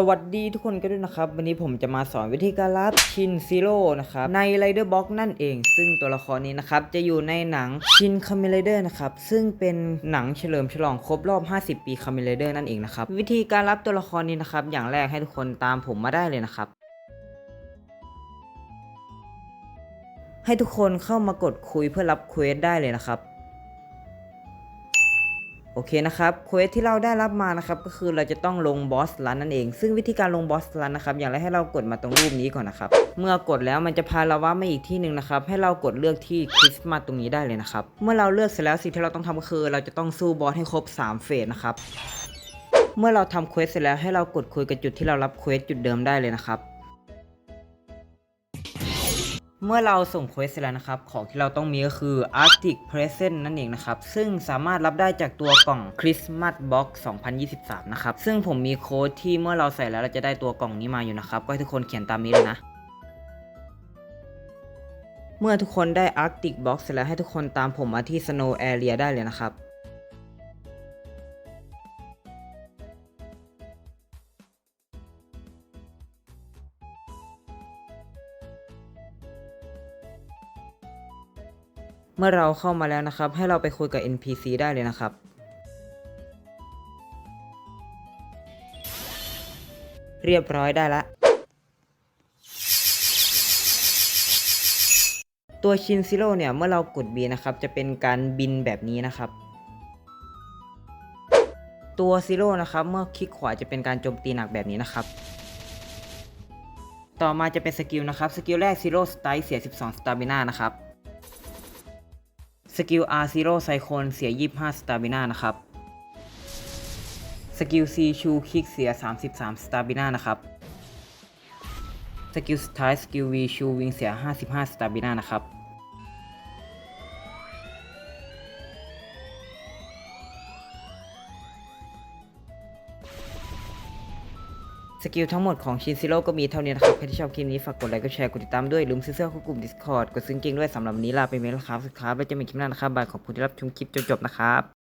สวัสดีทุกคนกันด้วยนะครับ วันนี้ผมจะมาสอนวิธีการรับชินซีโร่นะครับใน Rider Box นั่นเอง ซึ่งตัวละครนี้นะครับ จะอยู่ในหนังชินคาเม r เดอร์นะครับ ซึ่งเป็นหนังเฉลิมฉลองครบรอบ 50 ปีคาเม r เดอร์นั่นเองนะครับ วิธีการรับตัวละครนี้นะครับ อย่างแรกให้ทุกคนตามผมมาได้เลยนะครับให้ทุกคนเข้ามากดคุยเพื่อรับเควสได้เลยนะครับ โอเคนะครับเควสที่เราได้รับมานะครับก็คือเราจะต้องลงบอสรันนั่นเอง ซึ่งวิธีการลงบอสรันนะครับอย่างแรกให้เรากดมาตรงรูปนี้ก่อนนะครับ เมื่อกดแล้วมันจะพาเราว่ามาอีกที่หนึ่งนะครับให้เรากดเลือกที่คริสต์มาสตรงนี้ได้เลยนะครับ เมื่อเราเลือกเสร็จแล้วสิ่งที่เราต้องทำก็คือ เราจะต้องสู้บอสให้ครบ 3 เฟสนะครับเมื่อเราทำเควสเสร็จแล้วให้เรากดคุยกับจุดที่เรารับเควสจุดเดิมได้เลยนะครับ เมื่อเราส่งเควสแล้วนะครับ ของที่เราต้องมีก็คือ Arctic Present นั่นเองนะครับ ซึ่งสามารถรับได้จากตัวกล่อง Christmas Box 2023 นะครับ ซึ่งผมมีโค้ดที่เมื่อเราใส่แล้วเราจะได้ตัวกล่องนี้มาอยู่นะครับ ก็ให้ทุกคนเขียนตามนี้เลยนะ เมื่อทุกคนได้ Arctic Box เสร็จแล้วให้ทุกคนตามผมมาที่ Snow Area ได้เลยนะครับ เมื่อเราเข้ามาแล้วนะครับ ให้เราไปคุยกับ NPC ได้เลยนะครับ เรียบร้อยได้ละ ตัวชินซิโร่เนี่ย เมื่อเรากด B นะครับ จะเป็นการบินแบบนี้นะครับ ตัวซิโร่นะครับ เมื่อคลิกขวาจะเป็นการโจมตีหนักแบบนี้นะครับ ต่อมาจะเป็นสกิลนะครับ สกิลแรกซิโร่สไตล์เสีย 12 สตาบิน่านะครับ สกิล R0 ไซโคนเสีย 25 สตาบิน่านะครับ สกิล C ชูคิกเสีย 33 สตาบิน่านะครับ สกิลสุดท้ายสกิล V ชูวิงเสีย 55 สตาบิน่านะครับ สกิลทั้งหมดของชินซิโร่ก็มีเท่านี้นะครับ ใครที่ชอบคลิปนี้ฝากกดไลค์กดแชร์กดติดตามด้วยลืมซื้อเสื้อเข้ากลุ่ม Discord กดซื้อเกงด้วยสำหรับวันนี้ลาไปเมลครับสุดท้ายแล้วจะมีคลิปหน้านะครับบายขอบคุณที่รับชมคลิปจนจบนะครับ